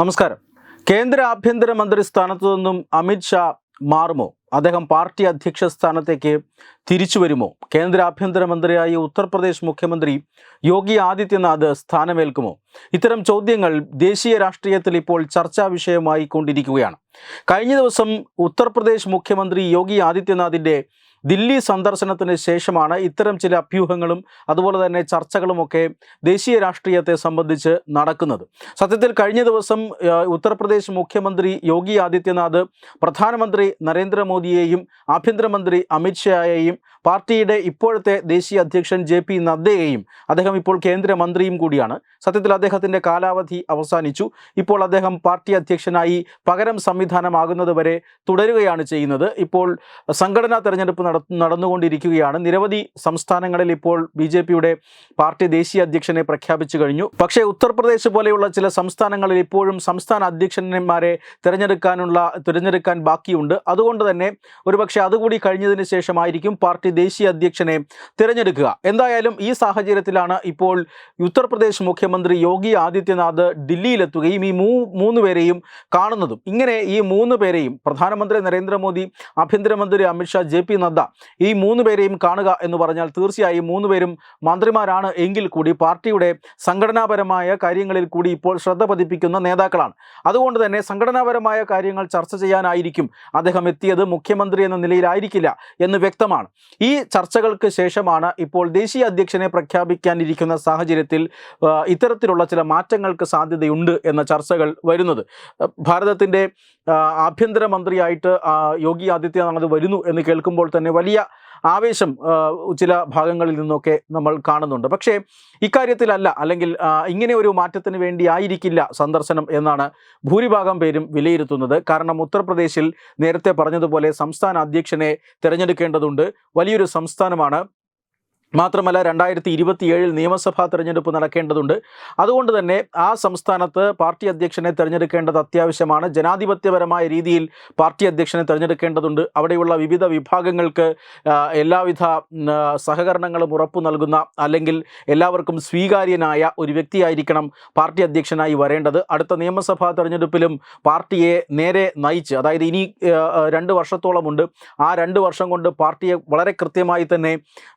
നമസ്കാരം. കേന്ദ്ര ആഭ്യന്തര മന്ത്രി സ്ഥാനത്തു നിന്നും അമിത് ഷാ മാറുമോ? അദ്ദേഹം പാർട്ടി അധ്യക്ഷ സ്ഥാനത്തേക്ക് തിരിച്ചു വരുമോ? കേന്ദ്ര ആഭ്യന്തര മന്ത്രിയായി ഉത്തർപ്രദേശ് മുഖ്യമന്ത്രി യോഗി ആദിത്യനാഥ് സ്ഥാനമേൽക്കുമോ? ഇത്തരം ചോദ്യങ്ങൾ ദേശീയ രാഷ്ട്രീയത്തിൽ ഇപ്പോൾ ചർച്ചാ വിഷയമായി കൊണ്ടിരിക്കുകയാണ്. കഴിഞ്ഞ ദിവസം ഉത്തർപ്രദേശ് മുഖ്യമന്ത്രി യോഗി ആദിത്യനാഥിന്റെ ദില്ലി സന്ദർശനത്തിന് ശേഷമാണ് ഇത്തരം ചില അഭ്യൂഹങ്ങളും അതുപോലെ തന്നെ ചർച്ചകളുമൊക്കെ ദേശീയ രാഷ്ട്രീയത്തെ സംബന്ധിച്ച് നടക്കുന്നത്. സത്യത്തിൽ കഴിഞ്ഞ ദിവസം ഉത്തർപ്രദേശ് മുഖ്യമന്ത്രി യോഗി ആദിത്യനാഥ് പ്രധാനമന്ത്രി നരേന്ദ്രമോദിയെയും ആഭ്യന്തരമന്ത്രി അമിത്ഷായെയും പാർട്ടിയുടെ ഇപ്പോഴത്തെ ദേശീയ അധ്യക്ഷൻ ജെ പി നദ്ദയെയും അദ്ദേഹം ഇപ്പോൾ കേന്ദ്രമന്ത്രിയും കൂടിയാണ്. സത്യത്തിൽ അദ്ദേഹത്തിന്റെ കാലാവധി അവസാനിച്ചു. ഇപ്പോൾ അദ്ദേഹം പാർട്ടി അധ്യക്ഷനായി പകരം സംവിധാനമാകുന്നതുവരെ തുടരുകയാണ് ചെയ്യുന്നത്. ഇപ്പോൾ സംഘടനാ തെരഞ്ഞെടുപ്പ് നട നടന്നുകൊണ്ടിരിക്കുകയാണ്. നിരവധി സംസ്ഥാനങ്ങളിൽ ഇപ്പോൾ ബി പാർട്ടി ദേശീയ അധ്യക്ഷനെ പ്രഖ്യാപിച്ചു കഴിഞ്ഞു. പക്ഷേ ഉത്തർപ്രദേശ് പോലെയുള്ള ചില സംസ്ഥാനങ്ങളിൽ ഇപ്പോഴും സംസ്ഥാന അധ്യക്ഷന്മാരെ തിരഞ്ഞെടുക്കാനുള്ള തിരഞ്ഞെടുക്കാൻ ബാക്കിയുണ്ട്. അതുകൊണ്ട് തന്നെ ഒരുപക്ഷെ അതുകൂടി കഴിഞ്ഞതിന് ശേഷമായിരിക്കും പാർട്ടി ദേശീയ അധ്യക്ഷനെ തിരഞ്ഞെടുക്കുക. എന്തായാലും ഈ സാഹചര്യത്തിലാണ് ഇപ്പോൾ ഉത്തർപ്രദേശ് മുഖ്യമന്ത്രി യോഗി ആദിത്യനാഥ് ഡൽഹിയിലെത്തുകയും ഈ മൂ മൂന്ന് പേരെയും കാണുന്നതും. ഇങ്ങനെ ഈ മൂന്ന് പേരെയും പ്രധാനമന്ത്രി നരേന്ദ്രമോദി ആഭ്യന്തരമന്ത്രി അമിത്ഷാ ജെ പി നദ്ദ ഈ മൂന്ന് പേരെയും കാണുക എന്ന് പറഞ്ഞാൽ തീർച്ചയായും മൂന്ന് പേരും മന്ത്രിമാരാണ് എങ്കിൽ കൂടി പാർട്ടിയുടെ സംഘടനാപരമായ കാര്യങ്ങളിൽ കൂടി ഇപ്പോൾ ശ്രദ്ധ പതിപ്പിക്കുന്ന നേതാക്കളാണ്. അതുകൊണ്ട് തന്നെ സംഘടനാപരമായ കാര്യങ്ങൾ ചർച്ച ചെയ്യാനായിരിക്കും അദ്ദേഹം എത്തിയത് മുഖ്യമന്ത്രി എന്ന നിലയിലായിരിക്കില്ല എന്ന് വ്യക്തമാണ്. ഈ ചർച്ചകൾക്ക് ശേഷമാണ് ഇപ്പോൾ ദേശീയ അധ്യക്ഷനെ പ്രഖ്യാപിക്കാനിരിക്കുന്ന സാഹചര്യത്തിൽ ആ, ഇത്തരത്തിലുള്ള ചില മാറ്റങ്ങൾക്ക് സാധ്യതയുണ്ട് എന്ന ചർച്ചകൾ വരുന്നത്. ഭാരതത്തിന്റെ ആഭ്യന്തരമന്ത്രിയായിട്ട് യോഗി ആദിത്യനാഥ് വരുന്നു എന്ന് കേൾക്കുമ്പോൾ തന്നെ വലിയ ആവേശം ചില ഭാഗങ്ങളിൽ നിന്നൊക്കെ നമ്മൾ കാണുന്നുണ്ട്. പക്ഷേ ഇക്കാര്യത്തിലല്ല അല്ലെങ്കിൽ ഇങ്ങനെ ഒരു മാറ്റത്തിന് വേണ്ടി ആയിരിക്കില്ല സന്ദർശനം എന്നാണ് ഭൂരിഭാഗം പേരും വിലയിരുത്തുന്നത്. കാരണം ഉത്തർപ്രദേശിൽ നേരത്തെ പറഞ്ഞതുപോലെ സംസ്ഥാന അധ്യക്ഷനെ തിരഞ്ഞെടുക്കേണ്ടതുണ്ട്. വലിയൊരു സംസ്ഥാനമാണ് മാത്രമല്ല രണ്ടായിരത്തി ഇരുപത്തിയേഴിൽ നിയമസഭാ തെരഞ്ഞെടുപ്പ് നടക്കേണ്ടതുണ്ട്. അതുകൊണ്ട് തന്നെ ആ സംസ്ഥാനത്ത് പാർട്ടി അധ്യക്ഷനെ തിരഞ്ഞെടുക്കേണ്ടത് അത്യാവശ്യമാണ്. ജനാധിപത്യപരമായ രീതിയിൽ പാർട്ടി അധ്യക്ഷനെ തിരഞ്ഞെടുക്കേണ്ടതുണ്ട്. അവിടെയുള്ള വിവിധ വിഭാഗങ്ങൾക്ക് എല്ലാവിധ സഹകരണങ്ങളും ഉറപ്പു നൽകുന്ന അല്ലെങ്കിൽ എല്ലാവർക്കും സ്വീകാര്യനായ ഒരു വ്യക്തിയായിരിക്കണം പാർട്ടി അധ്യക്ഷനായി വരേണ്ടത്. അടുത്ത നിയമസഭാ തെരഞ്ഞെടുപ്പിലും പാർട്ടിയെ നേരെ നയിച്ച് അതായത് ഇനി രണ്ട് വർഷത്തോളമുണ്ട്. ആ രണ്ട് വർഷം കൊണ്ട് പാർട്ടിയെ വളരെ കൃത്യമായി തന്നെ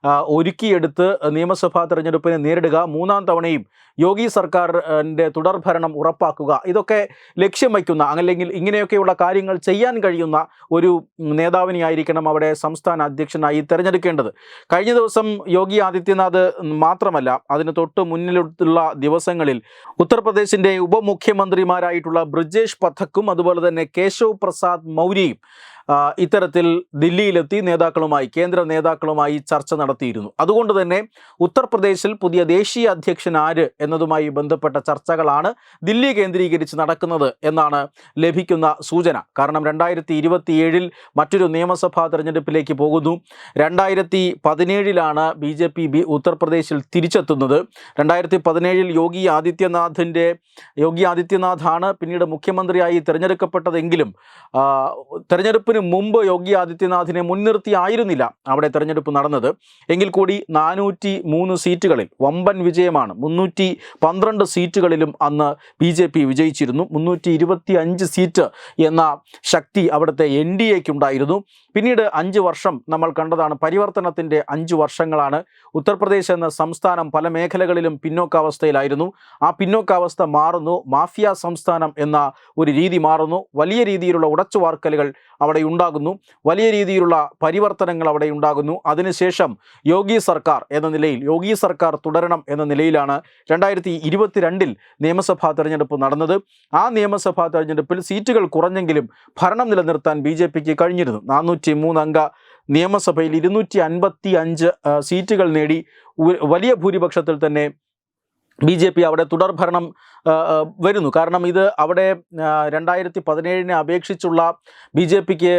ആ, ഒരുക്കിയെടുത്ത് നിയമസഭാ തെരഞ്ഞെടുപ്പിനെ നേരിടുക. മൂന്നാം തവണയും യോഗി സർക്കാരിന്റെ തുടർഭരണം ഉറപ്പാക്കുക. ഇതൊക്കെ ലക്ഷ്യം വയ്ക്കുന്ന അല്ലെങ്കിൽ ഇങ്ങനെയൊക്കെയുള്ള കാര്യങ്ങൾ ചെയ്യാൻ കഴിയുന്ന ഒരു നേതാവിനെയായിരിക്കണം അവിടെ സംസ്ഥാന അധ്യക്ഷനായി തിരഞ്ഞെടുക്കേണ്ടത്. കഴിഞ്ഞ ദിവസം യോഗി ആദിത്യനാഥ് മാത്രമല്ല അതിന് തൊട്ട് മുന്നിലുള്ള ദിവസങ്ങളിൽ ഉത്തർപ്രദേശിന്റെ ഉപമുഖ്യമന്ത്രിമാരായിട്ടുള്ള ബ്രിജേഷ് പഥക്കും അതുപോലെ തന്നെ കേശവ് പ്രസാദ് മൗര്യയും ഇത്തരത്തിൽ ദില്ലിയിലെത്തി നേതാക്കളുമായി കേന്ദ്ര നേതാക്കളുമായി ചർച്ച നടത്തിയിരുന്നു. അതുകൊണ്ട് തന്നെ ഉത്തർപ്രദേശിൽ പുതിയ ദേശീയ അധ്യക്ഷൻ ആര് എന്നതുമായി ബന്ധപ്പെട്ട ചർച്ചകളാണ് ദില്ലി കേന്ദ്രീകരിച്ച് നടക്കുന്നത് എന്നാണ് ലഭിക്കുന്ന സൂചന. കാരണം രണ്ടായിരത്തി ഇരുപത്തിയേഴിൽ മറ്റൊരു നിയമസഭാ തെരഞ്ഞെടുപ്പിലേക്ക് പോകുന്നു. രണ്ടായിരത്തി പതിനേഴിലാണ് ബി ജെ പി ബി ഉത്തർപ്രദേശിൽ തിരിച്ചെത്തുന്നത്. രണ്ടായിരത്തി പതിനേഴിൽ യോഗി ആദിത്യനാഥിന്റെ യോഗി ആദിത്യനാഥാണ് പിന്നീട് മുഖ്യമന്ത്രിയായി തിരഞ്ഞെടുക്കപ്പെട്ടതെങ്കിലും ആ, തെരഞ്ഞെടുപ്പിന് മുമ്പ് യോഗി ആദിത്യനാഥിനെ മുൻനിർത്തി ആയിരുന്നില്ല അവിടെ തെരഞ്ഞെടുപ്പ് നടന്നത്. എങ്കിൽ കൂടി നാനൂറ്റി മൂന്ന് സീറ്റുകളിൽ വമ്പൻ വിജയമാണ്. മുന്നൂറ്റി പന്ത്രണ്ട് സീറ്റുകളിലും അന്ന് ബി ജെ പി വിജയിച്ചിരുന്നു. മുന്നൂറ്റി ഇരുപത്തി അഞ്ച് സീറ്റ് എന്ന ശക്തി അവിടുത്തെ എൻ ഡി എക്കുണ്ടായിരുന്നു. പിന്നീട് അഞ്ച് വർഷം നമ്മൾ കണ്ടതാണ് പരിവർത്തനത്തിന്റെ അഞ്ച് വർഷങ്ങളാണ്. ഉത്തർപ്രദേശ് എന്ന സംസ്ഥാനം പല മേഖലകളിലും പിന്നോക്കാവസ്ഥയിലായിരുന്നു. ആ പിന്നോക്കാവസ്ഥ മാറുന്നു. മാഫിയ സംസ്ഥാനം എന്ന ഒരു രീതി മാറുന്നു. വലിയ രീതിയിലുള്ള ഉടച്ചുവാർക്കലുകൾ അവിടെ ഉണ്ടാകുന്നു. വലിയ രീതിയിലുള്ള പരിവർത്തനങ്ങൾ അവിടെ ഉണ്ടാകുന്നു. അതിനുശേഷം യോഗി സർക്കാർ എന്ന നിലയിൽ യോഗി സർക്കാർ തുടരണം എന്ന നിലയിലാണ് രണ്ടായിരത്തി ഇരുപത്തിരണ്ടിൽ നിയമസഭാ തെരഞ്ഞെടുപ്പ് നടന്നത്. ആ നിയമസഭാ തെരഞ്ഞെടുപ്പിൽ സീറ്റുകൾ കുറഞ്ഞെങ്കിലും ഭരണം നിലനിർത്താൻ ബി ജെ പിക്ക് കഴിഞ്ഞിരുന്നു. നാനൂറ്റി മൂന്നംഗ നിയമസഭയിൽ ഇരുന്നൂറ്റി അൻപത്തി അഞ്ച് സീറ്റുകൾ നേടി. വലിയ ഭൂരിപക്ഷത്തിൽ തന്നെ ബി ജെ പി അവിടെ തുടർഭരണം വരുന്നു. കാരണം ഇത് അവിടെ രണ്ടായിരത്തി പതിനേഴിനെ അപേക്ഷിച്ചുള്ള ബി ജെ പിക്ക്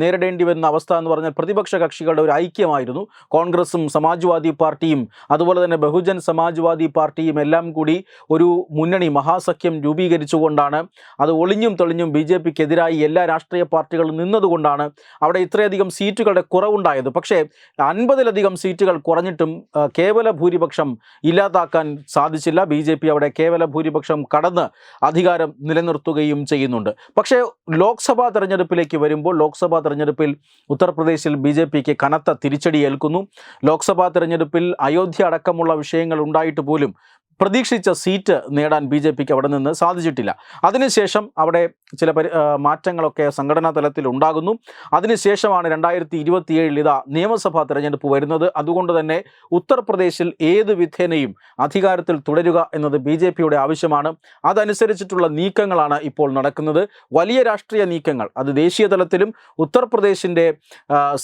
നേരിടേണ്ടി വരുന്ന അവസ്ഥ എന്ന് പറഞ്ഞാൽ പ്രതിപക്ഷ കക്ഷികളുടെ ഒരു ഐക്യമായിരുന്നു. കോൺഗ്രസും സമാജ്വാദി പാർട്ടിയും അതുപോലെ തന്നെ ബഹുജൻ സമാജ്വാദി പാർട്ടിയും എല്ലാം കൂടി ഒരു മുന്നണി മഹാസഖ്യം രൂപീകരിച്ചുകൊണ്ടാണ് അത് ഒളിഞ്ഞും തെളിഞ്ഞും ബി ജെ പിക്കെതിരായി എല്ലാ രാഷ്ട്രീയ പാർട്ടികളും നിന്നതുകൊണ്ടാണ് അവിടെ ഇത്രയധികം സീറ്റുകളുടെ കുറവുണ്ടായത്. പക്ഷേ അൻപതിലധികം സീറ്റുകൾ കുറഞ്ഞിട്ടും കേവല ഭൂരിപക്ഷം ഇല്ലാതാക്കാൻ സാധിച്ചില്ല. ബി അവിടെ കേവല ഭൂരിപക്ഷം ഭൂരിപക്ഷം കടന്ന് അധികാരം നിലനിർത്തുകയും ചെയ്യുന്നുണ്ട്. പക്ഷേ ലോക്സഭാ തെരഞ്ഞെടുപ്പിലേക്ക് വരുമ്പോൾ ലോക്സഭാ തെരഞ്ഞെടുപ്പിൽ ഉത്തർപ്രദേശിൽ ബി ജെ പിക്ക് കനത്ത തിരിച്ചടി ഏൽക്കുന്നു. ലോക്സഭാ തെരഞ്ഞെടുപ്പിൽ അയോധ്യ അടക്കമുള്ള വിഷയങ്ങൾ ഉണ്ടായിട്ട് പോലും പ്രതീക്ഷിച്ച സീറ്റ് നേടാൻ ബി ജെ പിക്ക് അവിടെ നിന്ന് സാധിച്ചിട്ടില്ല. അതിനുശേഷം അവിടെ ചില പരി മാറ്റങ്ങളൊക്കെ സംഘടനാ തലത്തിൽ ഉണ്ടാകുന്നു. അതിനുശേഷമാണ് രണ്ടായിരത്തി ഇരുപത്തിയേഴിൽ ഇതാ നിയമസഭാ തെരഞ്ഞെടുപ്പ് വരുന്നത്. അതുകൊണ്ട് തന്നെ ഉത്തർപ്രദേശിൽ ഏത് വിധേനയും അധികാരത്തിൽ തുടരുക എന്നത് ബി ജെ പിയുടെ ആവശ്യമാണ്. അതനുസരിച്ചിട്ടുള്ള നീക്കങ്ങളാണ് ഇപ്പോൾ നടക്കുന്നത്. വലിയ രാഷ്ട്രീയ നീക്കങ്ങൾ അത് ദേശീയ തലത്തിലും ഉത്തർപ്രദേശിന്റെ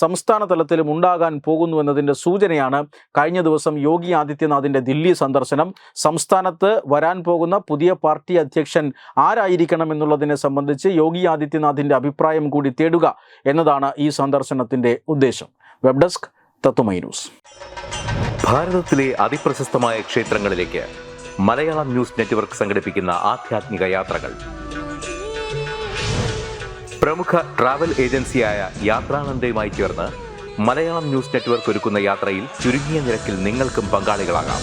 സംസ്ഥാന തലത്തിലും ഉണ്ടാകാൻ പോകുന്നു എന്നതിന്റെ സൂചനയാണ് കഴിഞ്ഞ ദിവസം യോഗി ആദിത്യനാഥിന്റെ ദില്ലി സന്ദർശനം. സംസ്ഥാനത്ത് വരാൻ പോകുന്ന പുതിയ പാർട്ടി അധ്യക്ഷൻ ആരായിരിക്കണം എന്നുള്ളതിനെ സംബന്ധിച്ച് യോഗി ആദിത്യനാഥിന്റെ അഭിപ്രായം കൂടി തേടുക എന്നതാണ് ഈ സന്ദർശനത്തിന്റെ ഉദ്ദേശം. Web desk Tatwamayi news. ഭാരതത്തിലെ അതിപ്രശസ്തമായ ക്ഷേത്രങ്ങളിലേക്ക് മലയാളം ന്യൂസ് നെറ്റ്വർക്ക് സംഘടിപ്പിക്കുന്ന ആധ്യാത്മിക യാത്രകൾ. പ്രമുഖ ട്രാവൽ ഏജൻസിയായ യാത്രാനന്ദയുമായി ചേർന്ന് മലയാളം ന്യൂസ് നെറ്റ്വർക്ക് ഒരുക്കുന്ന യാത്രയിൽ ചുരുങ്ങിയ നിരക്കിൽ നിങ്ങൾക്കും പങ്കാളികളാകാം.